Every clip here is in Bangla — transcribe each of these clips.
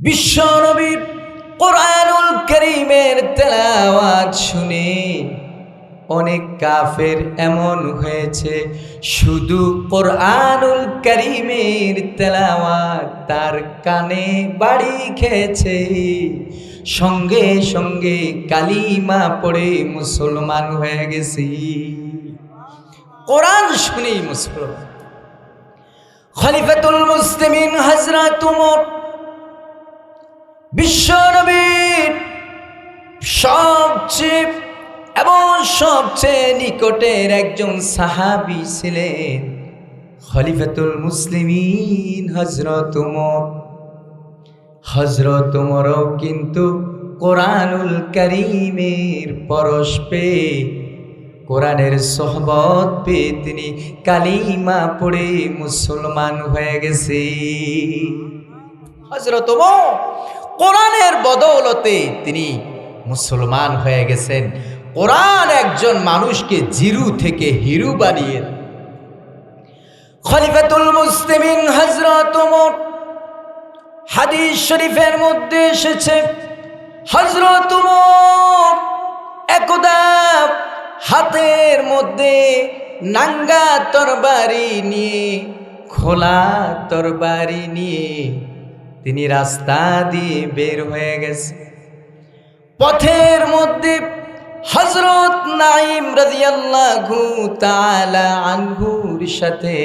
বিশ্বনবীর কোরআনুল করিমের তেলাওয়াত শুনে অনেক কাফের এমন হয়েছে, শুধু কোরআনুল করিমের তেলাওয়াত তার কানে বাড়ি খেয়েছে। সঙ্গে সঙ্গে কালিমা পড়ে মুসলমান হয়ে গেছি। কোরআন শুনেই মুসলমান। খলিফাতুল মুসলিমিন হজরত উমর বিশ্বনবীর সবচেয়ে এবং সবচেয়ে নিকটের একজন সাহাবি ছিলেন খলিফাতুল মুসলিমিন হজরত উমর। হজরত উমরও কিন্তু কোরআনুল করিমের পরশ পেয়ে, কোরআনের সোহবত পেয়ে তিনি কালিমা পড়ে মুসলমান হয়ে গেছে। হজরত উমর কোরআনের বদৌলতে তিনি মুসলমান হয়ে গেছেন। কোরআন একজন মানুষকে জিরু থেকে হিরু বানিয়ে খলিফাতুল মুসলিমিন হজরত হাদিস শরীফের মধ্যে এসেছে হজরত একদা হাতের মধ্যে নাঙ্গা তরবারি নিয়ে, খোলা তরবারি নিয়ে তিনি রাস্তা দিয়ে বের হয়ে গেছে। পথের মধ্যে হজরত নাইম রাজিয়াল্লাহু আনহুর সাথে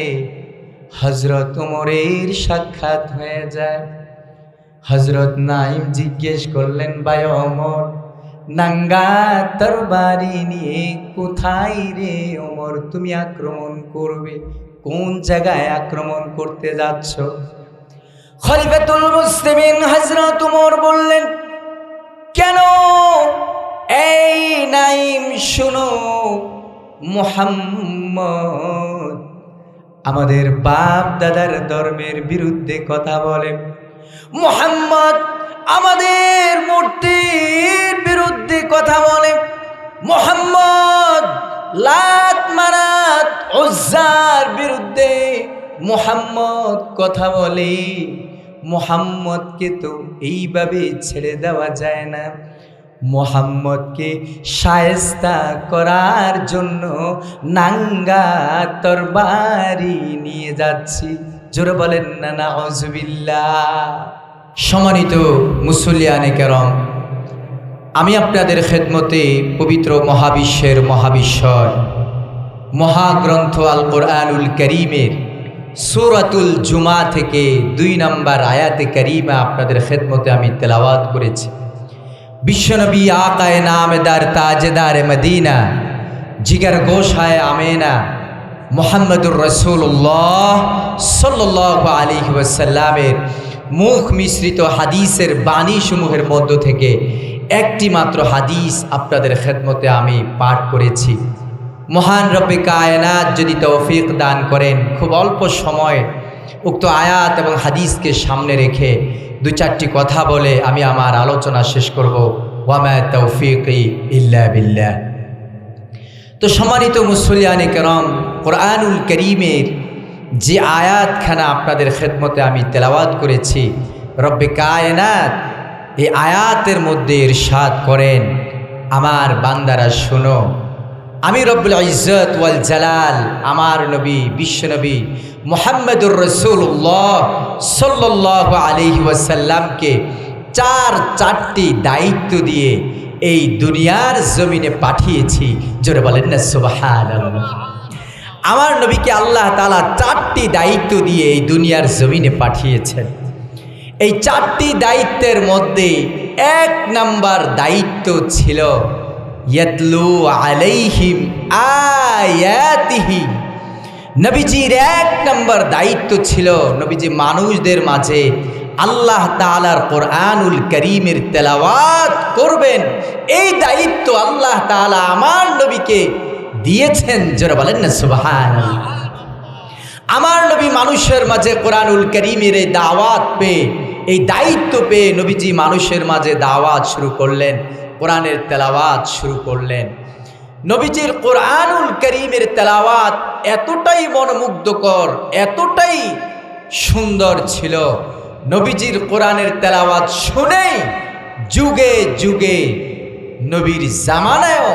হজরত উমরের সাক্ষাৎ হয়ে যায়। হজরত নাইম জিজ্ঞেস করলেন, ভাই অমর নাঙ্গা তরবারি নিয়ে কোথায় রে ওমর? তুমি আক্রমণ করবে? কোন জায়গায় আক্রমণ করতে যাচ্ছ? খলিফাতুল মুসলিমিন হজরত উমর বললেন, কেন এই নাইম শুনো মুহাম্মদ? আমাদের বাপ দাদার ধর্মের বিরুদ্ধে কথা বলে মোহাম্মদ আমাদের মূর্তির বিরুদ্ধে কথা বলে মোহাম্মদ লাত মারাত উজ্জার বিরুদ্ধে মোহাম্মদ কথা বলে। মোহাম্মদকে তো এইভাবে ছেড়ে দেওয়া যায় না। মোহাম্মদকে সায়স্তা করার জন্য নাঙ্গা তরবারি নিয়ে যাচ্ছি। জোরে বলেন না না অজবিল্লা সম্মানিত মুসলিয়ানে কেরম, আমি আপনাদের খেদমতে পবিত্র মহাবিশ্বের মহাবিশ্বর মহাগ্রন্থ আল কোরআনুল করিমের সুরাতুল জুমা থেকে দুই নম্বর আয়াতে করিমা আপনাদের খেদমতে আমি তেলাওয়াত করেছি। বিশ্বনবী আকায় নামেদার তাজেদার মদিনা, জিগার গোসায় আমেনা, মোহাম্মদুর রসুল্লাহ সাল্লাহ আলী ওয়াসাল্লামের মুখ মিশ্রিত হাদিসের বাণীসমূহের মধ্য থেকে একটি মাত্র হাদিস আপনাদের খেদমতে আমি পাঠ করেছি। মহান রব্বে কায়নাত যদি তৌফিক দান করেন, খুব অল্প সময় উক্ত আয়াত এবং হাদিসকে সামনে রেখে দু চারটি কথা বলে আমি আমার আলোচনা শেষ করব। ওয়ামা তৌফিক ইল্লা বিল্লাহ। তো সম্মানিত মুসলিয়ানে কেরম, কোরআনুল করিমের যে আয়াতখানা আপনাদের খেদমতে আমি তেলাওয়াত করেছি, রব্বে কায়নাত, এই আয়াতের মধ্যে ইরশাদ করেন, আমার বান্দারা শোনো। আমি রব্বুল ইজ্জত ওয়াল জালাল, আমার নবী বিশ্বনবী মোহাম্মদুর রসুল্লাহ সাল্লাহ আলহি ওয়াসাল্লামকে চার চারটি দায়িত্ব দিয়ে এই দুনিয়ার জমিনে পাঠিয়েছি। জোরে বলেন না সুবাহান আমার নবীকে আল্লাহ তালা চারটি দায়িত্ব দিয়ে এই দুনিয়ার জমিনে পাঠিয়েছেন। এই চারটি দায়িত্বের মধ্যে এক নাম্বার দায়িত্ব ছিল নবীজির এক নম্বর দায়িত্ব ছিল নবীজি মানুষদের মাঝে আল্লাহ তালার কোরআনুল করিমের তেলাওয়াত করবেন। এই দায়িত্ব আল্লাহ তালা আমার নবীকে দিয়েছেন। যারা বলেন না সুবাহান আমার নবী মানুষের মাঝে কোরআনুল করিমের এই দাওয়াত পেয়ে, এই দায়িত্ব পেয়ে নবীজি মানুষের মাঝে দাওয়াত শুরু করলেন। কোরআনের তেলাওয়াত শুরু করলেন। নবীজির কোরআনুল করিমের তেলাওয়াত এতটাই মনোমুগ্ধকর, এতটাই সুন্দর ছিল। নবীজির কোরআনের তেলাওয়াত শুনেই যুগে যুগে নবীর জামানায়ও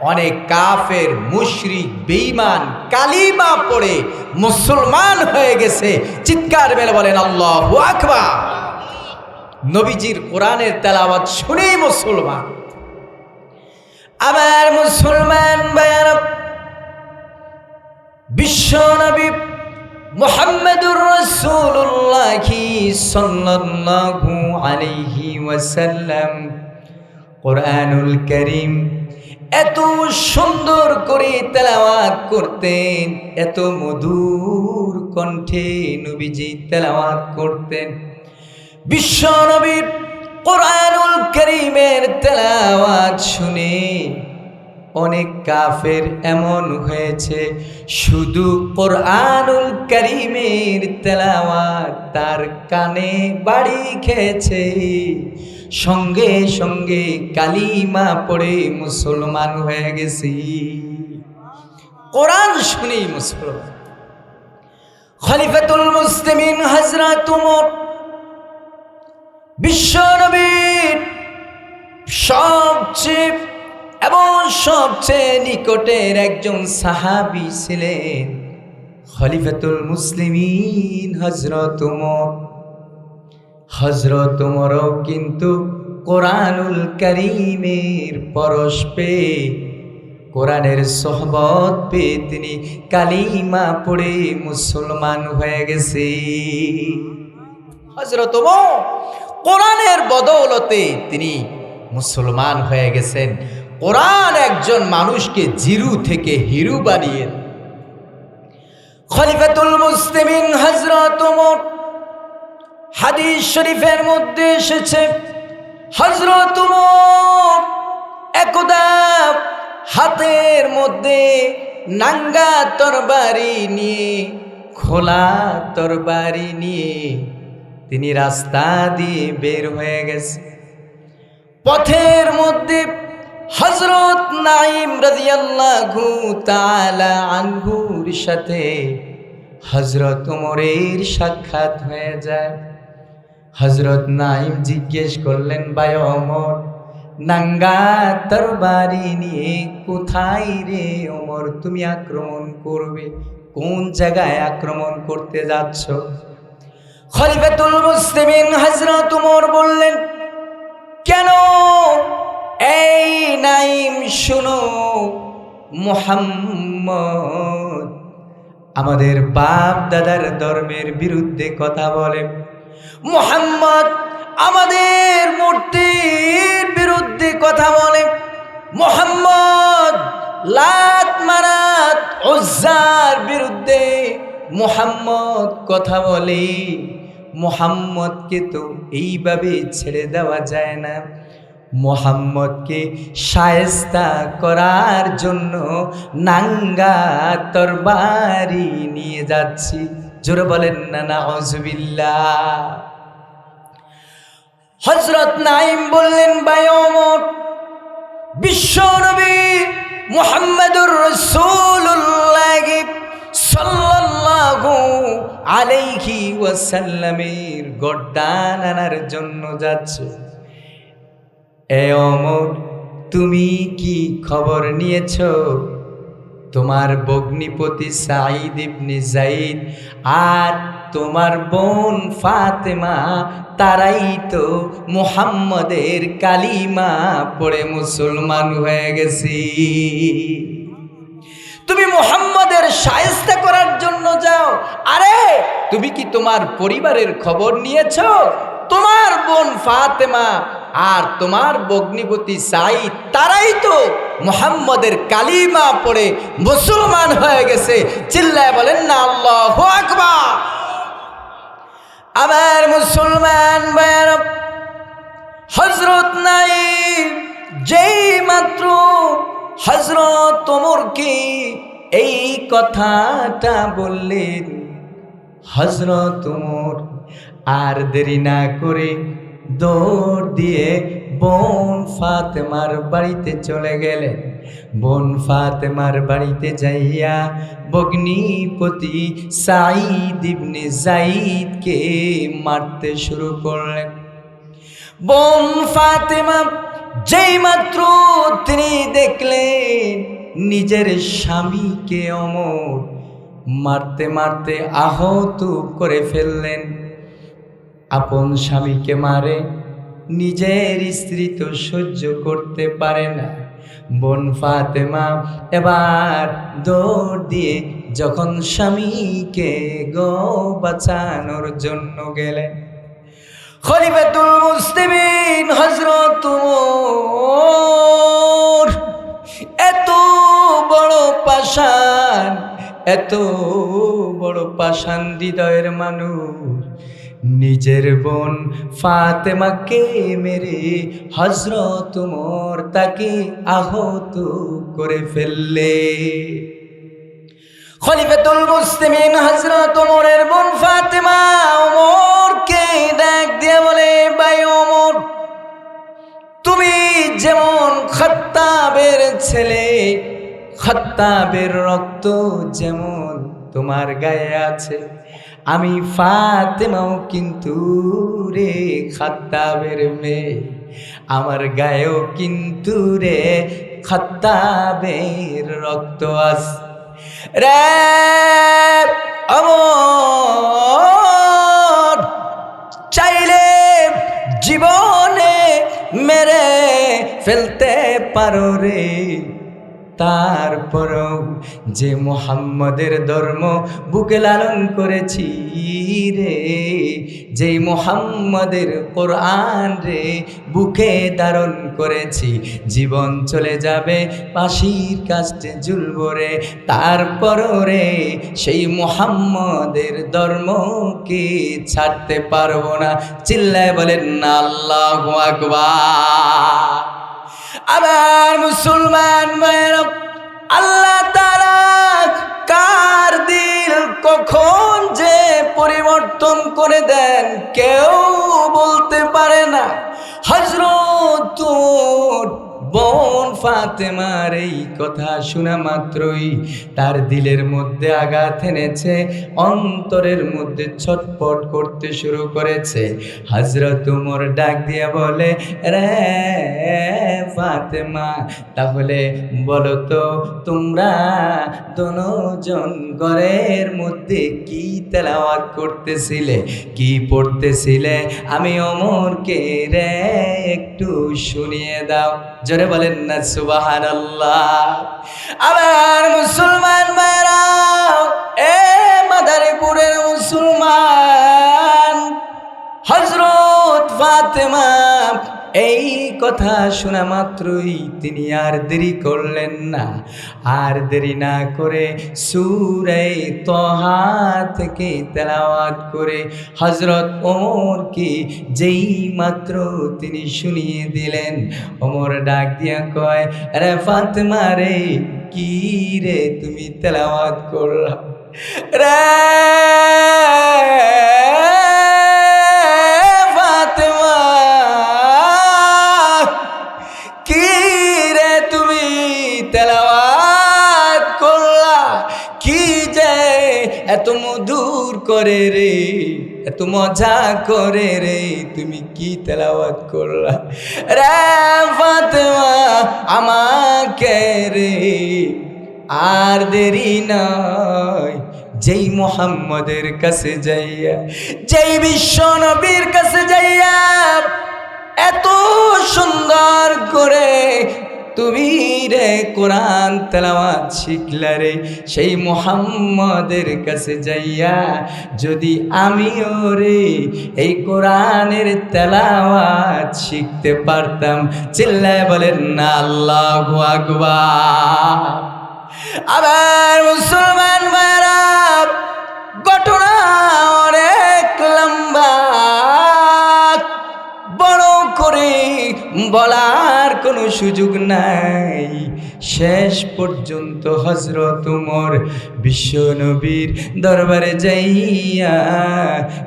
অনেক কাফের, মুশরিক, বেঈমান, কালিমা পড়ে মুসলমান হয়ে গেছে। চিৎকার মেলে বলেন, আল্লাহ আকবার! নবীজির কোরআনের তেলাওয়াত শুনেই মুসলমান। আমার মুসলমান ভাইয়ারা, বিশ্ব নবী মোহাম্মদুর রসুল্লাহ সাল্লাল্লাহু আলাইহি ওয়াসাল্লাম কোরআনুল করিম এত সুন্দর করে তেলাওয়াত করতেন, এত মধুর কণ্ঠে নবীজি তেলাওয়াত করতেন। বিশ্ব নবীর কোরআনুল করিমের তেলাওয়াত শুনে। অনেক কাফের এমন হয়েছে, শুধু কোরআনুল করিমের তেলাওয়াত তার কানে বাড়ি খেয়েছে। সঙ্গে সঙ্গে কালিমা পড়ে মুসলমান হয়ে গেছি। কোরআন শুনেই মুসলমান। খলিফাতুল মুসলিমিন হজরত উমর। বিশ্বনবীর সবচেয়ে এবং সবচেয়ে নিকটের একজন সাহাবি ছিলেন খলিফাতুল মুসলিমিন হজরত হজরত উমরও কিন্তু কোরআনুল করিমের পরশ পেয়ে, কোরআনের সহবত পেয়ে তিনি কালিমা পড়ে মুসলমান হয়ে গেছে। হজরত কোরআনের বদৌলতে তিনি মুসলমান হয়ে গেছেন। কোরআন একজন মানুষকে জিরু থেকে হিরু বানিয়ে খলিফাতুল মুসলিমিন হজরত হাদিস শরীফের মধ্যে এসেছে হজরত একদা হাতের মধ্যে নাঙ্গা তরবারি নিয়ে, খোলা তরবারি নিয়ে তিনি রাস্তা দিয়ে বের হয়ে গেছে। পথের মধ্যে হজরত নাইম রাজিয়াল্লাহু তাআলা আনহুর সাথে হজরত উমরের সাক্ষাৎ হয়ে যায়। হজরত নাইম জিজ্ঞেস করলেন, ভাই অমর নাঙ্গা তরবারি নিয়ে কোথায় রে অমর তুমি আক্রমণ করবে, কোন জায়গায় আক্রমণ করতে যাচ্ছ? খলিফাতুল মুসলিমিন হজরত উমর বললেন কেন? এই নাইম শুনো, মোহাম্মদ। আমাদের বাপ দাদার ধর্মের বিরুদ্ধে কথা বলে। মোহাম্মদ আমাদের মূর্তির বিরুদ্ধে কথা বলে। মোহাম্মদ লাত মারাত ওজ্জার বিরুদ্ধে মোহাম্মদ কথা বলে। মোহাম্মদকে তো এইভাবে ছেড়ে দেওয়া যায় না। মোহাম্মদকে সায়স্তা করার জন্য নাঙ্গা তরবারি নিয়ে যাচ্ছি। জোরে বলেন না না অজবিল্লা হজরত নাইম বললেন বায়মর বিশ্ব নবী মোহাম্মদুর রসুল্লাহ সাল্লাল্লাহু আলাইহি ওয়াসাল্লামের গড্ডান আনার জন্য যাচ্ছে। এ অমর, তুমি কি খবর নিয়েছ? তোমার বগ্নিপতি সাঈদ ইবনে জাইদ আর তোমার বোন ফাতেমা, তারাই তো মুহাম্মদের কালিমা পড়ে মুসলমান হয়ে গেছি। তুমি মোহাম্মদের সায়স্তা করার জন্য যাও। আরে, তুমি কি তোমার পরিবারের খবর নিয়েছ? তোমার বোন ফাতেমা আর তোমার বগ্নিপতি সাই তারাই তো মুহাম্মদের কালিমা পড়ে মুসলমান হয়ে গেছে। চিল্লায় বলেন না, আল্লাহ আকবার। আবার মুসলমান ভাইয়ার হজরত নাই যেই মাত্র হজরত তোমরকে এই কথাটা বললেন? হজরত তোমর আর দেরি না করে দৌড় দিয়ে বোন ফাতেমার বাড়িতে চলে গেলেন। বোন ফাতেমার বাড়িতে যাইয়া বগ্নিপতি সাইদ ইবনে জাইদকে মারতে শুরু করলেন। বোন ফাতেমা যেই মাত্র তিনি দেখলেন নিজের স্বামীকে অমর, মারতে মারতে আহত করে ফেললেন। আপন স্বামীকে মারে নিজের স্ত্রী তো সহ্য করতে পারে না। বোন ফাতেমা এবার দৌড় দিয়ে যখন স্বামীকে গো বাঁচানোর জন্য গেলেন খলিফাতুল মুসলিমিন ওমর এত বড় পাষাণ, এত বড় পাষাণ হৃদয়ের মানুষ। নিজের বোন ফাতেমাকে মেরে হজরত উমর তাকে আহত করে ফেললে। খলিফাতুল মুসলিমিন হযরত ওমরের বোন ফাতেমা ওমরকে যেমন খত্তাবের ছেলে, খত্তাবের রক্ত যেমন তোমার গায়ে আছে, আমি ফাতেমাও কিন্তু রে খত্তাবের মেয়ে, আমার গায়েও কিন্তু রে খত্তাবের রক্ত আছে রে অমর, চাইলে জীবনে মেরে ফেলতে পারো রে। তারপরও যে মোহাম্মদের ধর্ম বুকে লালন করেছি রে যে মোহাম্মদের কোরআন রে বুকে ধারণ করেছি, জীবন চলে যাবে পাশির কাছে ঝুলব রে। তারপরও রে সেই মোহাম্মদের ধর্মকে ছাড়তে পারব না। চিল্লায় বলেন না আল্লাহ আকবার। আবার মুসলমান ভাইয়েরা আল্লাহ তারা কার দিল কখন যে পরিবর্তন করে দেন কেউ বলতে পারে না। হজরত বোন ফাতেমার এই কথা শোনা মাত্রই তার দিলের মধ্যে আঘাত এনেছে, অন্তরের মধ্যে ছটপট করতে শুরু করেছে। হজরত উমর ডাক দিয়ে বলে, রে ফাতেমা, তাহলে বলো তো তোমরা দনোজন ঘরের মধ্যে কি তেলাওয়াত করতেছিলে, কি পড়তেছিলে? আমি অমরকে রে একটু শুনিয়ে দাও। জোরে বলেন না সুবাহান আবার মুসলমান মায়েরা এ মাদারীপুরের মুসলমান হজরত ফাতেমা এই কথা শোনা মাত্রই তিনি আর দেরি করলেন না। আর দেরি না করে সুরে তহা থেকে তেলাওয়াত করে হজরত ওমরকে যেই মাত্র তিনি শুনিয়ে দিলেন, ওমর ডাক দিয়া কয় রে ফাতেমা রে, কি রে তুমি তেলাওয়াত করলা? রে করে রে, এত মজা করে রে, তুমি কি তেলাওয়াত করলা? রে ফাতেমা, আমাকে রে, আর দেরি নয় যেই মোহাম্মদের কাছে যাইয়া, যেই বিশ্ব নবীর কাছে যাইয়া, এত সুন্দর করে তুমি রে কোরআন তেলাওয়াত শিখলা রে, সেই মোহাম্মদের কাছে যাইয়া যদি আমিও রে এই কোরআনের তেলাওয়াত শিখতে পারতাম, চিল্লায় বলেন না, আল্লাহু আকবার। আবার মুসলমান ভাইরা, ঘটনা অনেক লম্বা। বড় করে বলার কোনো সুযোগ নাই। শেষ পর্যন্ত হজরত উমর বিশ্বনবীর দরবারে যাইয়া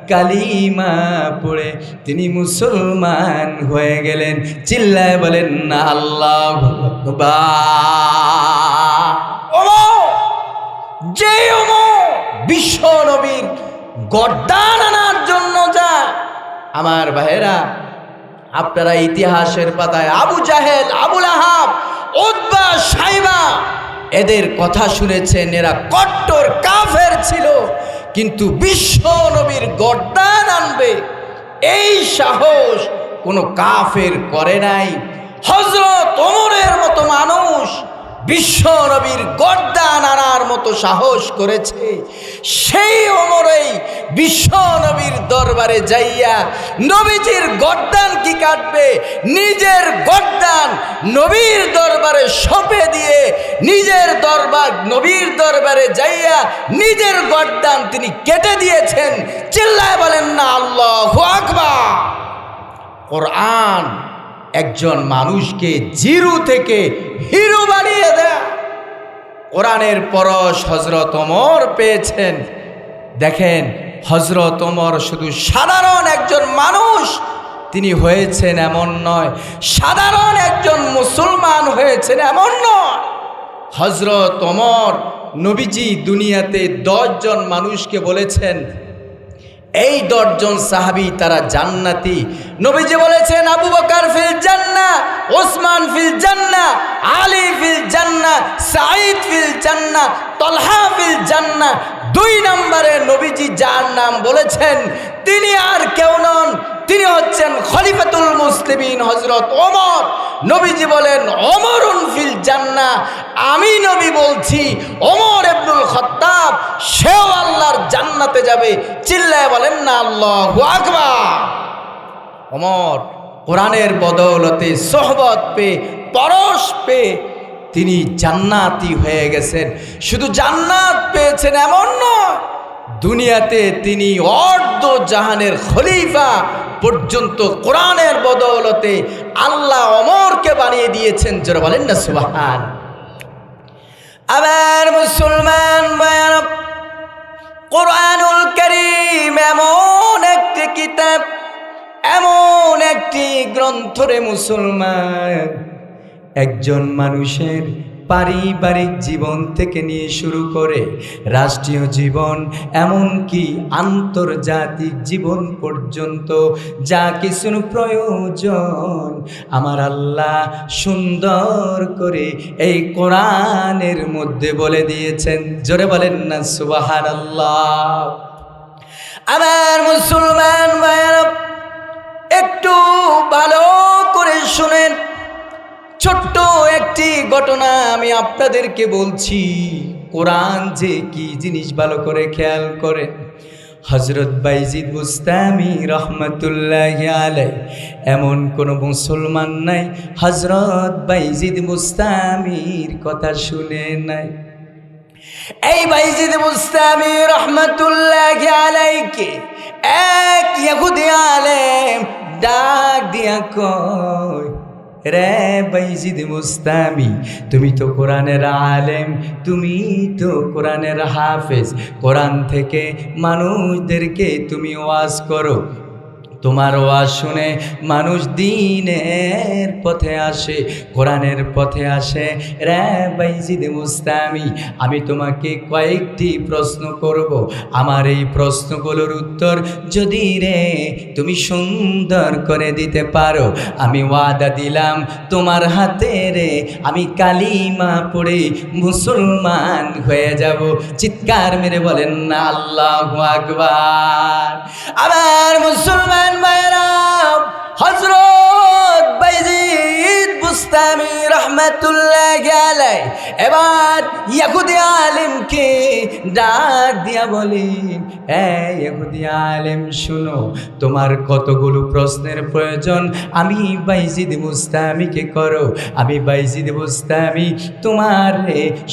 কালিমা পড়ে তিনি মুসলমান হয়ে গেলেন। চিল্লায় বলেন না আল্লাহ যে বিশ্ব নবীর আনার জন্য যা আমার ভাইয়েরা আপনারা ইতিহাসের পাতায় আবু জাহেদ আবুল আহাব উদ্বা সাইবা এদের কথা শুনেছেন, এরা কট্টর, কাফের ছিল। কিন্তু বিশ্ব নবীর গড্ডান আনবে, এই সাহস কোনো কাফের করে নাই। হজরত ওমরের মতো মানুষ বিশ্ব নবীর গড্ডান আনার মতো সাহস করেছে। সেই অমরেই বিশ্ব নবীর দরবারে যাইয়া নবীজির গর্দান কি কাটবে? নিজের গড্ডান নবীর দরবারে সঁপে দিয়ে নিজের দরবার নবীর দরবারে যাইয়া নিজের গড্ডান তিনি কেটে দিয়েছেন। চিল্লায় বলেন না, আল্লাহ আকবার। কোরআন একজন মানুষকে জিরু থেকে হিরো বানিয়ে দেয়। কোরআনের পরশ হজরত ওমর পেয়েছেন। দেখেন হজরত ওমর শুধু সাধারণ একজন মানুষ, তিনি হয়েছেন এমন নয়, সাধারণ একজন মুসলমান হয়েছেন এমন নয়। হজরত ওমর নবীজি দুনিয়াতে দশজন মানুষকে বলেছেন এই দশজন সাহাবি তারা জান্নাতি। নবীজি বলেছেন, আবু বকার ফিল জান্না ওসমান ফিল জান্না, আলী ফিল জান্না, সাঈদ ফিল জান্না, তলহা ফিল জান্না। দুই নম্বরে নবীজি যার নাম বলেছেন, তিনি আর কেউ নন তিনি হচ্ছেন খলিফাতুল মুসলিমিন হজরত ওমর। নবীজি বলেন অমরুন ফিল জান্না। আমি নবী বলছি, ওমর আব্দুল খত্তাব, সেও আল্লাহর জান্নাতে যাবে। চিল্লায় বলেন না, আল্লাহ আকবার। অমর কোরআনের বদৌলতে সোহবত পেয়ে, পরশ পেয়ে তিনি জান্নাতি হয়ে গেছেন। শুধু জান্নাত পেয়েছেন এমন নয় দুনিয়াতে তিনি অর্ধ জাহানের খলিফা পর্যন্ত কোরআনের বদৌলতে আল্লাহ অমরকে বানিয়ে দিয়েছেন যারা বলেন না, সুবাহান। আবার মুসলমান কোরআনুল করিম এমন একটি কিতাব, এমন একটি গ্রন্থরে মুসলমান, একজন মানুষের পারিবারিক জীবন থেকে নিয়ে শুরু করে রাষ্ট্রীয় জীবন, এমনকি আন্তর্জাতিক জীবন পর্যন্ত যা কিছু প্রয়োজন। আমার আল্লাহ সুন্দর করে এই কোরআনের মধ্যে বলে দিয়েছেন, জোরে বলেন না সুবাহার আল্লাহ আমার মুসলমান ভাইয়েরা, একটু ভালো করে শুনেন। ছোট্ট একটি ঘটনা আমি আপনাদেরকে বলছি। কোরআন যে কি জিনিস ভালো করে খেয়াল করে। হজরত বাইজিদ মুস্তামি রহমতুল্লাহ আলাই এমন কোনো মুসলমান নাই। হজরত বাইজিদ মুস্তামির কথা শুনে নাই। এই বাইজিদ মুস্তামি রহমতুল্লাহ আলাইকে এক ইহুদি আলেম ডাক দিয়া কয় রে বাইজিদ মুস্তামি, তুমি তো কোরআনের আলেম, তুমি তো কোরআনের হাফেজ। কোরআন থেকে মানুষদেরকে তুমি ওয়াজ করো তোমার শুনে মানুষ দিনের পথে আসে, কোরআনের পথে আসে। রে বাইজিদ মুস্তামি, আমি তোমাকে কয়েকটি প্রশ্ন করব। আমার এই প্রশ্নগুলোর উত্তর যদি রে তুমি সুন্দর করে দিতে পারো, আমি ওয়াদা দিলাম তোমার হাতে রে, আমি কালিমা পড়ে মুসলমান হয়ে যাব। চিৎকার মেরে বলেন, আল্লাহ আকবার। আবার মুসলমান মায়েরা হজরত বুস্তামি রহমতুল্লাহ গেলে এবার ইয়াকুদি আলিমকে ডাক দিয়া বলেন এই ইয়াকুদি আলেম, শুনো, তোমার কতগুলো প্রশ্নের প্রয়োজন? আমি বাইজিদ মুস্তামিকে করো, আমি বাইজিদ মুস্তামি তোমার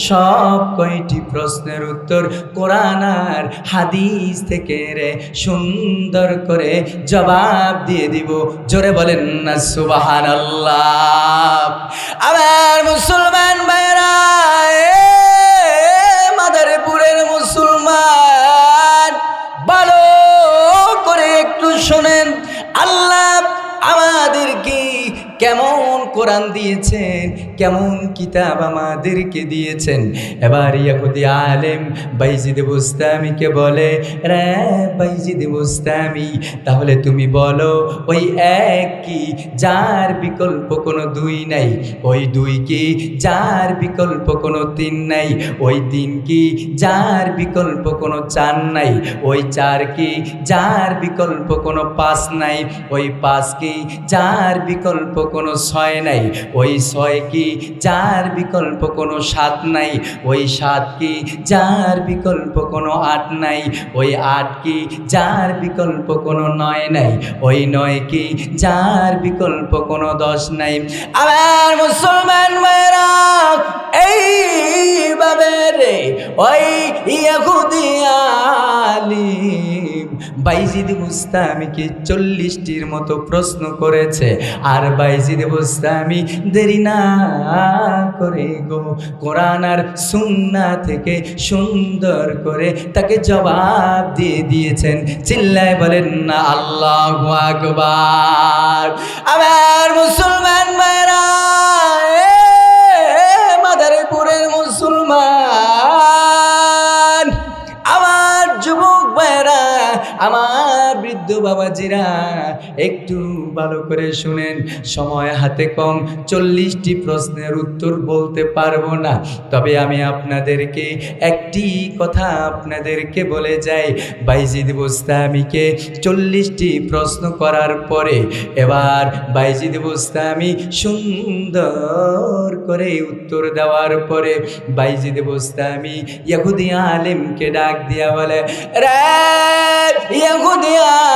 সব কয়টি প্রশ্নের উত্তর কোরআন আর হাদিস থেকে রে সুন্দর করে জবাব দিয়ে দিব। জোরে বলেন না সুবাহান আল্লাহ আমার মুসলমান ভাইরা কোরআন দিয়েছেন, কেমন কিতাব আমাদেরকে দিয়েছেন। এবার ইয়াহুদি আলেম বাইজিদ বুস্তামিকে বলে, রে বাইজিদ বুস্তামি, তাহলে তুমি বলো, ওই এক কি যার বিকল্প কোনো দুই নাই? ওই দুই কি যার বিকল্প কোনো তিন নাই? ওই তিন কি যার বিকল্প কোনো চার নাই? ওই চার কি যার বিকল্প কোনো পাঁচ নাই? ওই পাঁচ কি যার বিকল্প কোনো ছয় নাই? ওই ছয় কি যার বিকল্প কোনো সাত নাই? ওই সাত কি যার বিকল্প কোনো আট নাই? ওই আট কি যার বিকল্প কোনো নয় নাই? ওই নয় কি যার বিকল্প কোনো দশ নাই? আবার মুসলমান এইভাবে রে, ওই ইয়াহুদি আলিম বাইজিদ মুস্তামিকে চল্লিশটির মতো প্রশ্ন করেছে, আর বাইজিদ মুস্তামি দেরি না করে গো কোরআন আর সুন্না থেকে সুন্দর করে তাকে জবাব দিয়ে দিয়েছেন। চিল্লায় বলেন না আল্লাহ আকবার। আমার মুসলমান মায়েরা বৃদ্ধ বাবাজিরা, একটু ভালো করে শুনেন। সময় হাতে কম, চল্লিশটি প্রশ্নের উত্তর বলতে পারব না। তবে আমি আপনাদেরকে একটি কথা আপনাদেরকে বলে যাই। বাইজিদ বুস্তামিকে চল্লিশটি প্রশ্ন করার পরে, এবার বাইজিদ বুস্তামি সুন্দর করে উত্তর দেওয়ার পরে, বাইজিদ বুস্তামি ইয়াহুদি আলেমকে ডাক দিয়া বলে, রে ইয়াহুদি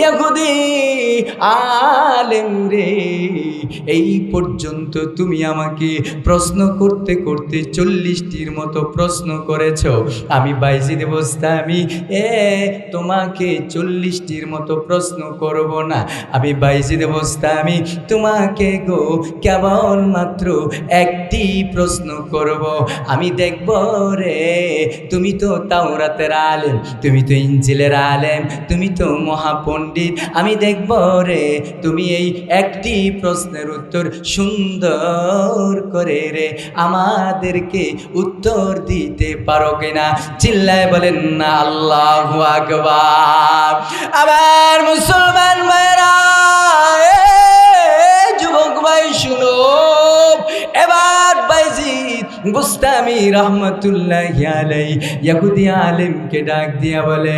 ইয়াহুদি আলেম রে, এই পর্যন্ত তুমি আমাকে প্রশ্ন করতে করতে চল্লিশটির মতো প্রশ্ন করেছ। আমি বাইজিদ আমি এ তোমাকে চল্লিশটির মতো প্রশ্ন করব না। আমি বাইজিদ আমি তোমাকে গো কেবলমাত্র একটি প্রশ্ন করব। আমি দেখব রে, তুমি তো তাওরাতের আলেম, তুমি তো ইঞ্জিলের আলেম, তুমি তো মহাপণ্ডিত আমি দেখব রে, তুমি এই একটি প্রশ্নের উত্তর সুন্দর করে রে। আমাদেরকে উত্তর দিতে পারো কিনা? চিল্লায় বলেন, না, আল্লাহ আকবার। আবার মুসলমান যুবক ভাই, শুনো। এবার বাইজিদ বুস্তামি রহমতুল্লাহ আলাই, ইয়াহুদি আলেমকে ডাক দিয়া বলে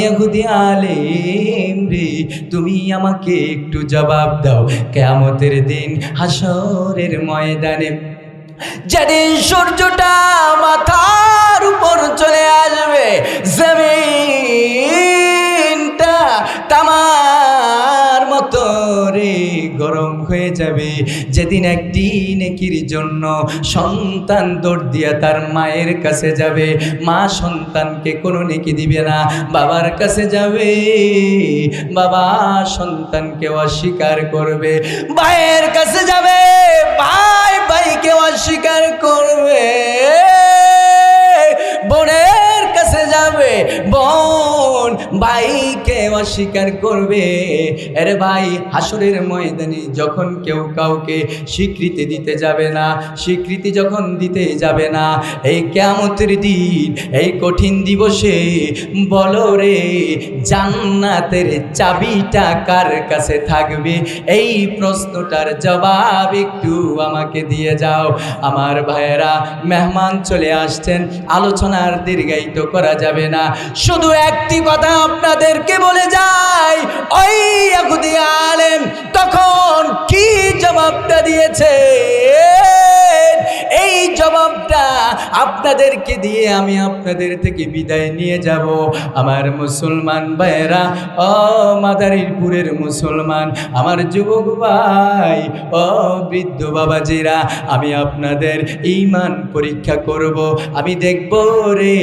ইয়াহুদি আলেম রে, তুমি আমাকে একটু জবাব দাও। কেয়ামতের দিন হাসরের ময়দানে যেদিন সূর্যটা মাথার উপর চলে আসবে, জমিনটা হয়ে যাবে। যেদিন একটি নেকির জন্য সন্তান দৌড় দিয়া তার মায়ের কাছে যাবে। মা সন্তানকে কোনো নেকি দিবে না, বাবার কাছে যাবে। বাবা সন্তানকে অস্বীকার করবে। ভাইয়ের কাছে যাবে। ভাই ভাইকে অস্বীকার করবে। বোনের যাবে বোন, ভাইকে অস্বীকার করবে। আরে ভাই হাসরের ময়দানে যখন কেউ কাউকে স্বীকৃতি দিতে যাবে না, স্বীকৃতি যখন দিতে যাবে না, এই কেমতের দিন, এই কঠিন দিবসে বলো রে, জান্নাতের চাবিটা কার কাছে থাকবে? এই প্রশ্নটার জবাব একটু আমাকে দিয়ে যাও। আমার ভাইয়েরা, মেহমান চলে আসছেন, আলোচনার দীর্ঘায়িত করা যাবে না। শুধু একটি কথা আপনাদেরকে বলে যাই, ওই ইয়াহুদি আলেম তখন কি জবাবটা দিয়েছে? এই জবাবটা আপনাদেরকে দিয়ে আমি আপনাদের থেকে বিদায় নিয়ে যাব। আমার মুসলমান ভাইয়েরা, ও মাদারীপুরের মুসলমান, আমার যুবক ভাই, ও বৃদ্ধ বাবাজিরা, আমি আপনাদের ইমান পরীক্ষা করব। আমি দেখব রে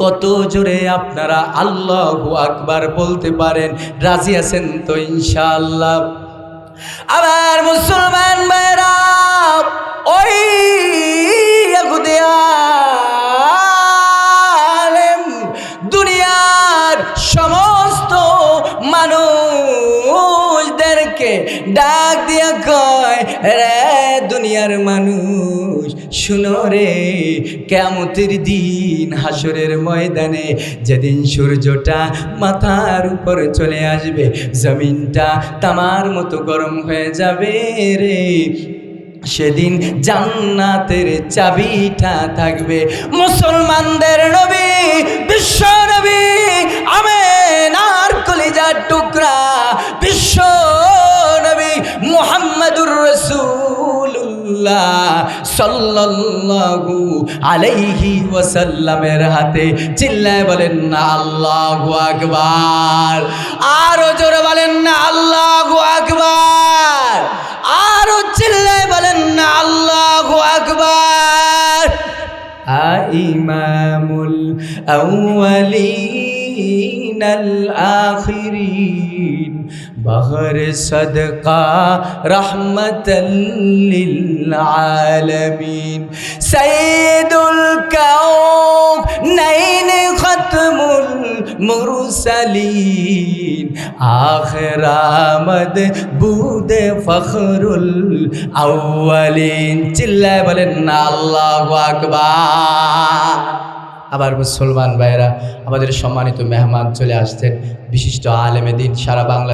কত জোরে আপনারা আল্লাহ আকবার বলতে পারেন। রাজি আছেন তো ইনশাআল্লাহ? আবার মুসলমান দুনিয়ার সমস্ত মানুষদেরকে ডাক দিয়া কয়, রে দুনিয়ার মানুষ, শুনো রে কেমতের দিন হাসরের ময়দানে যেদিন সূর্যটা মাথার উপর চলে আসবে, জমিনটা তামার মতো গরম হয়ে যাবে রে। সেদিন জান্নাতের চাবিটা থাকবে। মুসলমানদের নবী, বিশ্ব নবী আমেনার কলিজার টুকরা, বিশ্ব নবী মুহাম্মাদুর রাসূলুল্লাহ সাল্লাল্লাহু আলাইহি ওয়াসাল্লামের হাতে চিল্লায় বলেন না, আল্লাহু আকবার। আরও জোরে বলেন না, আল্লাহু আকবার। আরও চিল্লায় বলেন না, আল্লাহু আকবার। ইমামুল আউয়ালিন। من الآخرين. بغر صدقة رحمة للعالمين. سيد الكونين ختم المرسلين. آخر آمد بود فخر الأولين. تلا بلن الله أكبر. আবার মুসলমান ভাইয়েরা আমাদের সম্মানিত মেহমান চলে আসছেন। বিশিষ্ট আলেমে দিন সারা বাংলা